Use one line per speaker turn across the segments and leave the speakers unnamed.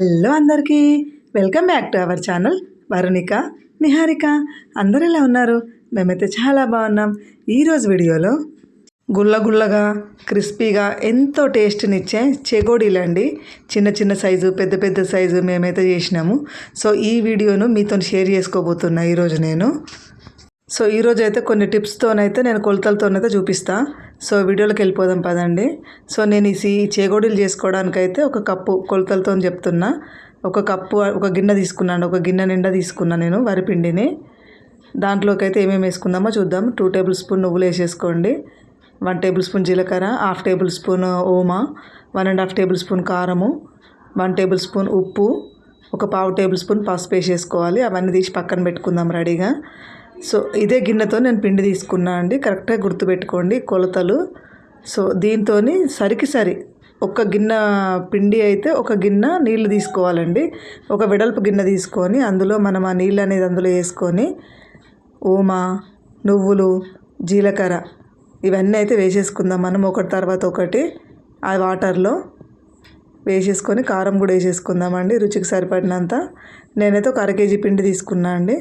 Hello అందరికీ. Welcome back to our channel Varunika Niharika. అందరు ఎలా ఉన్నారు? మేమైతే చాలా బాగున్నాం. ఈరోజు వీడియోలో గుల్లగుల్లగా క్రిస్పీగా ఎంతో టేస్ట్నిచ్చే చెగోడీలండి. చిన్న చిన్న సైజు పెద్ద పెద్ద సైజు మేమైతే చేసినాము. సో ఈ వీడియోను మీతో షేర్ చేసుకోబోతున్నా ఈరోజు నేను. సో ఈరోజు అయితే కొన్ని టిప్స్తోనైతే నేను కొలతలతోనైతే చూపిస్తా. సో వీడియోలోకి వెళ్ళిపోదాం పదండి. సో నేను ఈ చేగోడీలు చేసుకోవడానికైతే ఒక కప్పు కొలతలతో చెప్తున్నా. ఒక కప్పు ఒక గిన్నె తీసుకున్నాను. ఒక గిన్నె నిండా తీసుకున్నాను నేను వరిపిండిని దాంట్లోకి అయితే ఏమేమి వేసుకుందామో చూద్దాం. టూ టేబుల్ స్పూన్ నువ్వులు వేసేసుకోండి. వన్ టేబుల్ స్పూన్ జీలకర్ర. హాఫ్ టేబుల్ స్పూన్ ఓమా. One and half tablespoon కారము. వన్ టేబుల్ స్పూన్ ఉప్పు. ఒక పావు టేబుల్ స్పూన్ పసుపు వేసేసుకోవాలి. అవన్నీ తీసి పక్కన పెట్టుకుందాం రెడీగా. సో ఇదే గిన్నెతో నేను పిండి తీసుకున్నా అండి. కరెక్ట్గా గుర్తుపెట్టుకోండి కొలతలు. సో దీంతో సరికి సరి ఒక గిన్నె పిండి అయితే ఒక గిన్నె నీళ్ళు తీసుకోవాలండి. ఒక వెడల్పు గిన్నె తీసుకొని అందులో మనం ఆ నీళ్ళు అనేది అందులో వేసుకొని ఓమా నువ్వులు జీలకర్ర ఇవన్నీ అయితే వేసేసుకుందాం. మనం ఒకటి తర్వాత ఒకటి ఆ వాటర్లో వేసేసుకొని కారం కూడా వేసేసుకుందామండి రుచికి సరిపడినంత. నేనైతే ఒక అర కేజీ పిండి తీసుకున్నా అండి.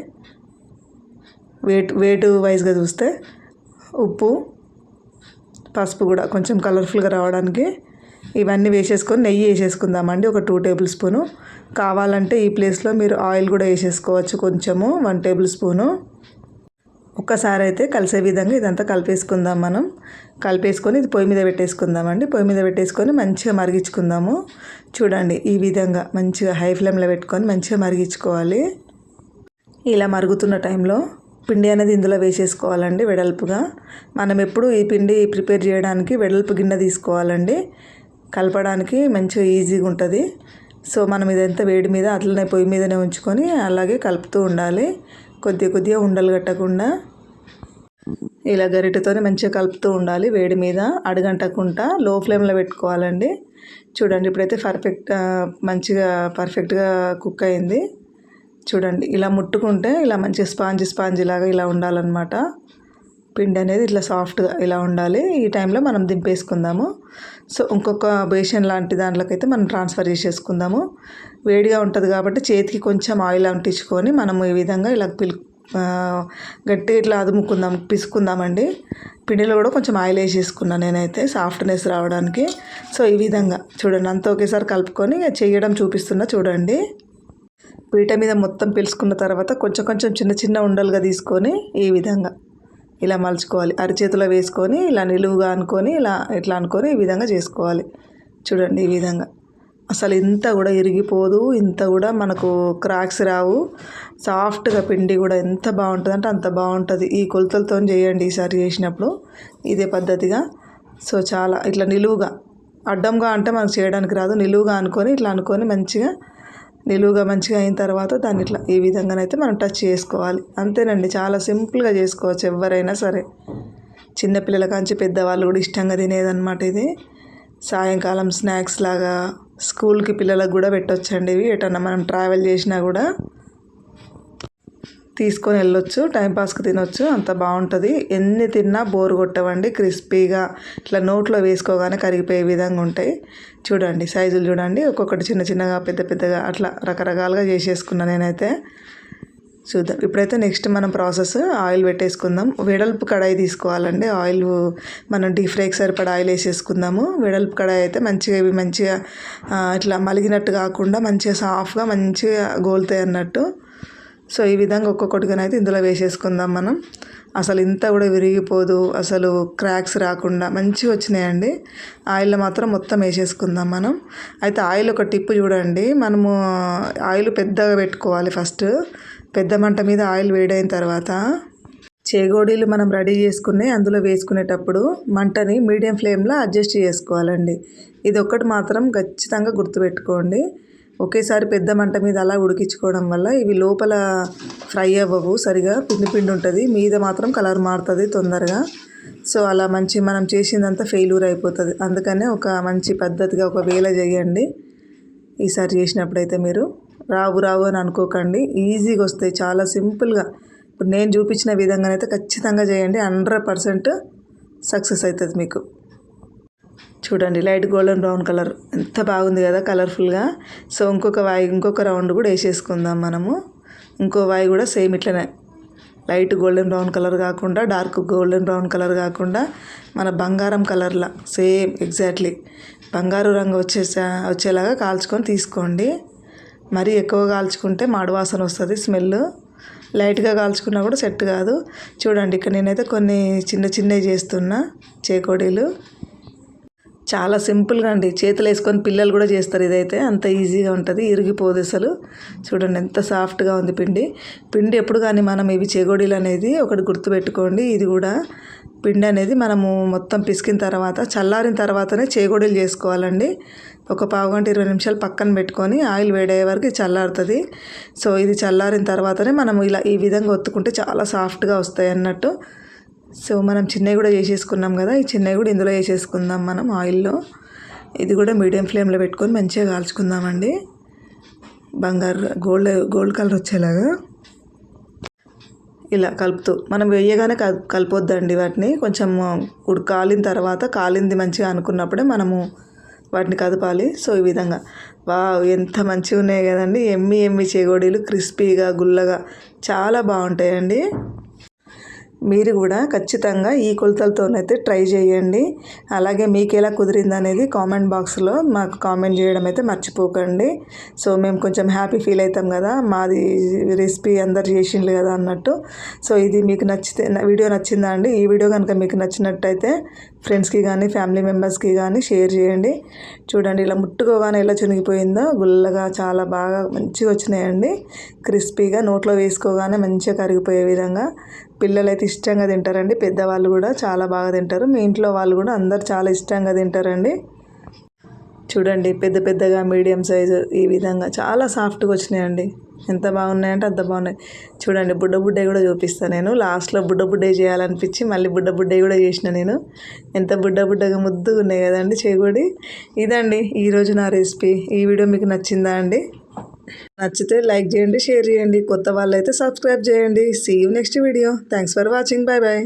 వెయిట్ వెయిట్ వైజ్గా చూస్తే ఉప్పు పసుపు కూడా కొంచెం కలర్ఫుల్గా రావడానికి ఇవన్నీ వేసేసుకొని నెయ్యి వేసేసుకుందామండి. ఒక టూ టేబుల్ స్పూను. కావాలంటే ఈ ప్లేస్లో మీరు ఆయిల్ కూడా వేసేసుకోవచ్చు కొంచెము. One tablespoon. ఒక్కసారి అయితే కలిసే విధంగా ఇదంతా కలిపేసుకుందాం మనం. కలిపేసుకొని ఇది పొయ్యి మీద పెట్టేసుకుందామండి. పొయ్యి మీద పెట్టేసుకొని మంచిగా మరిగించుకుందాము. చూడండి ఈ విధంగా మంచిగా హై ఫ్లేమ్లో పెట్టుకొని మంచిగా మరిగించుకోవాలి. ఇలా మరుగుతున్న టైంలో పిండి అనేది ఇందులో వేసేసుకోవాలండి వెడల్పుగా. మనం ఎప్పుడు ఈ పిండి ప్రిపేర్ చేయడానికి వెడల్పు గిన్నె తీసుకోవాలండి. కలపడానికి మంచిగా ఈజీగా ఉంటుంది. సో మనం ఇదంతా వేడి మీద అట్లనే పొయ్యి మీదనే ఉంచుకొని అలాగే కలుపుతూ ఉండాలి. కొద్దిగా కొద్దిగా ఉండలు కట్టకుండా ఇలా గరిటెతోనే మంచిగా కలుపుతూ ఉండాలి వేడి మీద. అడుగంటకుండా లో ఫ్లేమ్లో పెట్టుకోవాలండి. చూడండి ఇప్పుడైతే పర్ఫెక్ట్ మంచిగా పర్ఫెక్ట్గా కుక్ అయింది. చూడండి ఇలా ముట్టుకుంటే ఇలా మంచి స్పాంజ్ స్పాంజ్ లాగా ఇలా ఉండాలన్నమాట. పిండి అనేది ఇట్లా సాఫ్ట్గా ఇలా ఉండాలి. ఈ టైంలో మనం దింపేసుకుందాము. సో ఇంకొక బేషన్ లాంటి దాంట్లోకైతే మనం ట్రాన్స్ఫర్ చేసేసుకుందాము. వేడిగా ఉంటుంది కాబట్టి చేతికి కొంచెం ఆయిల్ అంటించుకొని మనము ఈ విధంగా ఇలా పిల్ గట్టిగా ఇట్లా అదుముకుందాం పిసుకుందామండి. పిండిలో కూడా కొంచెం ఆయిల్ వేసేసుకున్నాను నేనైతే సాఫ్ట్నెస్ రావడానికి. సో ఈ విధంగా చూడండి అంత ఒకేసారి కలుపుకొని చేయడం చూపిస్తున్నా చూడండి. పీట మీద మొత్తం పిలుచుకున్న తర్వాత కొంచెం కొంచెం చిన్న చిన్న ఉండలుగా తీసుకొని ఈ విధంగా ఇలా మలుచుకోవాలి. అరిచేతిలో వేసుకొని ఇలా నిలువుగా అనుకొని ఇలా ఇట్లా అనుకొని ఈ విధంగా చేసుకోవాలి. చూడండి ఈ విధంగా. అసలు ఇంత కూడా ఇరిగిపోదు. ఇంత కూడా మనకు క్రాక్స్ రావు. సాఫ్ట్గా పిండి కూడా ఎంత బాగుంటుంది అంటే అంత బాగుంటుంది. ఈ కొలతలతో చేయండి ఈసారి చేసినప్పుడు. ఇదే పద్ధతిగా. సో చాలా ఇట్లా నిలువుగా. అడ్డంగా అంటే మనకు చేయడానికి రాదు. నిలువుగా అనుకొని ఇట్లా అనుకొని మంచిగా నిలువుగా మంచిగా అయిన తర్వాత దాన్ని ఇట్లా ఈ విధంగానైతే మనం టచ్ చేసుకోవాలి. అంతేనండి చాలా సింపుల్గా చేసుకోవచ్చు ఎవరైనా సరే. చిన్నపిల్లల కాంచి పెద్దవాళ్ళు కూడా ఇష్టంగా తినేదన్నమాట ఇది. సాయంకాలం స్నాక్స్ లాగా స్కూల్కి పిల్లలకు కూడా పెట్టొచ్చండి ఇవి. ఎటన్నా మనం ట్రావెల్ చేసినా కూడా తీసుకొని వెళ్ళొచ్చు టైంపాస్కి తినొచ్చు అంత బాగుంటుంది. ఎన్ని తిన్నా బోరు కొట్టవండి క్రిస్పీగా ఇట్లా నోట్లో వేసుకోగానే కరిగిపోయే విధంగా ఉంటాయి. చూడండి సైజులు చూడండి ఒక్కొక్కటి చిన్న చిన్నగా పెద్ద పెద్దగా అట్లా రకరకాలుగా చేసేసుకున్నా నేనైతే. చూద్దాం. ఇప్పుడైతే నెక్స్ట్ మనం ప్రాసెస్ ఆయిల్ పెట్టేసుకుందాం. వెడల్పు కడాయి తీసుకోవాలండి. ఆయిల్ మనం డీప్ ఫ్రైకి సరిపడా ఆయిల్ వేసేసుకుందాము. వెడల్పు కడాయి అయితే మంచిగా ఇవి మంచిగా ఇట్లా మలిగినట్టు కాకుండా మంచిగా సాఫ్ట్గా మంచిగా గోలుతాయి అన్నట్టు. సో ఈ విధంగా ఒక్కొక్కటిగానైతే ఇందులో వేసేసుకుందాం మనం. అసలు ఇంత కూడా విరిగిపోదు. అసలు క్రాక్స్ రాకుండా మంచిగా వచ్చినాయండి. ఆయిల్లో మాత్రం మొత్తం వేసేసుకుందాం మనం. అయితే ఆయిల్ ఒక టిప్పు చూడండి. మనము ఆయిల్ పెద్దగా పెట్టుకోవాలి ఫస్ట్. పెద్ద మంట మీద ఆయిల్ వేడైన తర్వాత చేగోడీలు మనం రెడీ చేసుకుని అందులో వేసుకునేటప్పుడు మంటని మీడియం ఫ్లేమ్లో అడ్జస్ట్ చేసుకోవాలండి. ఇది ఒక్కటి మాత్రం ఖచ్చితంగా గుర్తుపెట్టుకోండి. ఒకేసారి పెద్ద మంట మీద అలా ఉడికించుకోవడం వల్ల ఇవి లోపల ఫ్రై అవ్వవు సరిగా పిండి పిండి ఉంటుంది. మీద మాత్రం కలర్ మారుతుంది తొందరగా. సో అలా మంచి మనం చేసిందంతా ఫెయిల్యూర్ అయిపోతుంది. అందుకనే ఒక మంచి పద్ధతిగా ఒక వేళ చేయండి. ఈసారి చేసినప్పుడైతే మీరు రావు రావు అని అనుకోకండి. ఈజీగా వస్తాయి. చాలా సింపుల్గా. ఇప్పుడు నేను చూపించిన విధంగానైతే ఖచ్చితంగా చేయండి. హండ్రెడ్ పర్సెంట్ సక్సెస్ అవుతుంది మీకు. చూడండి లైట్ గోల్డెన్ బ్రౌన్ కలర్. ఎంత బాగుంది కదా కలర్ఫుల్గా. సో ఇంకొక వాయి ఇంకొక రౌండ్ కూడా వేసేసుకుందాం మనము. ఇంకో వాయి కూడా సేమ్ ఇట్లనే. లైట్ గోల్డెన్ బ్రౌన్ కలర్ కాకుండా డార్క్ గోల్డెన్ బ్రౌన్ కలర్ కాకుండా మన బంగారం కలర్లా. Same exactly. బంగారు రంగు వచ్చేసా వచ్చేలాగా కాల్చుకొని తీసుకోండి. మరీ ఎక్కువ కాల్చుకుంటే మాడు వాసన వస్తుంది స్మెల్. లైట్గా కాల్చుకున్నా కూడా సెట్ కాదు. చూడండి ఇక్కడ నేనైతే కొన్ని చిన్న చిన్నవి చేస్తున్నా చేకోడీలు. చాలా సింపుల్గా అండి. చేతులు వేసుకొని పిల్లలు కూడా చేస్తారు ఇదైతే. అంత ఈజీగా ఉంటుంది. ఇరిగిపోదు అసలు. చూడండి ఎంత సాఫ్ట్గా ఉంది పిండి. పిండి ఎప్పుడు కానీ మనం ఇవి చెగోడీలు అనేది ఒకటి గుర్తుపెట్టుకోండి. ఇది కూడా పిండి అనేది మనము మొత్తం పిసికిన తర్వాత చల్లారిన తర్వాతనే చేగోడీలు చేసుకోవాలండి. ఒక పావు గంట ఇరవై నిమిషాలు పక్కన పెట్టుకొని ఆయిల్ వేడయ్యే వరకు చల్లారుతుంది. సో ఇది చల్లారిన తర్వాతనే మనం ఇలా ఈ విధంగా ఒత్తుకుంటే చాలా సాఫ్ట్గా వస్తాయి అన్నట్టు. సో మనం చిన్నవి కూడా చేసేసుకున్నాం కదా ఈ చిన్నవి కూడా ఇందులో వేసేసుకుందాం మనం ఆయిల్లో. ఇది కూడా మీడియం ఫ్లేమ్లో పెట్టుకొని మంచిగా కాల్చుకుందామండి. బంగారు గోల్డ్ గోల్డ్ కలర్ వచ్చేలాగా. ఇలా కలుపుతూ మనం వేయగానే కల్ కలిపొద్దండి వాటిని. కొంచెం ఉడు కాలిన తర్వాత కాలింది మంచిగా అనుకున్నప్పుడే మనము వాటిని కదపాలి. సో ఈ విధంగా. వా ఎంత మంచిగా ఉన్నాయి కదండి. ఎమ్మి ఎమ్మి చేగోడీలు క్రిస్పీగా గుల్లగా చాలా బాగుంటాయండి. మీరు కూడా ఖచ్చితంగా ఈ కొలతలతోనైతే ట్రై చేయండి. అలాగే మీకు ఎలా కుదిరింది అనేది కామెంట్ బాక్స్లో మాకు కామెంట్ చేయడం అయితే మర్చిపోకండి. సో మేము కొంచెం హ్యాపీ ఫీల్ అవుతాం కదా మాది రెసిపీ అందరు చేసిండ్రు కదా అన్నట్టు. సో ఇది మీకు నచ్చితే వీడియో నచ్చిందా అండి? ఈ వీడియో కనుక మీకు నచ్చినట్టయితే ఫ్రెండ్స్కి కానీ ఫ్యామిలీ మెంబర్స్కి కానీ షేర్ చేయండి. చూడండి ఇలా ముట్టుకోగానే ఎలా చునిగిపోయిందో గుల్లగా చాలా బాగా మంచిగా వచ్చినాయండి. క్రిస్పీగా నోట్లో వేసుకోగానే మంచిగా కరిగిపోయే విధంగా. పిల్లలు అయితే ఇష్టంగా తింటారండి. పెద్దవాళ్ళు కూడా చాలా బాగా తింటారు. మీ ఇంట్లో వాళ్ళు కూడా అందరు చాలా ఇష్టంగా తింటారండి. చూడండి పెద్ద పెద్దగా మీడియం సైజు ఈ విధంగా చాలా సాఫ్ట్గా వచ్చినాయండి. ఎంత బాగున్నాయంటే అంత బాగున్నాయి. చూడండి బుడ్డ బుడ్డే కూడా చూపిస్తాను నేను. లాస్ట్లో బుడ్డ బుడ్డే చేయాలనిపించి మళ్ళీ బుడ్డ బుడ్డే కూడా చేసిన నేను. ఎంత బుడ్డ బుడ్డగా ముద్దుగా ఉన్నాయి కదండి చేగూడి. ఇదండి ఈరోజు నా రెసిపీ. ఈ వీడియో మీకు నచ్చిందా అండి? నచ్చితే లైక్ చేయండి షేర్ చేయండి కొత్త వాళ్ళైతే సబ్స్క్రైబ్ చేయండి. See you next video thanks for watching bye bye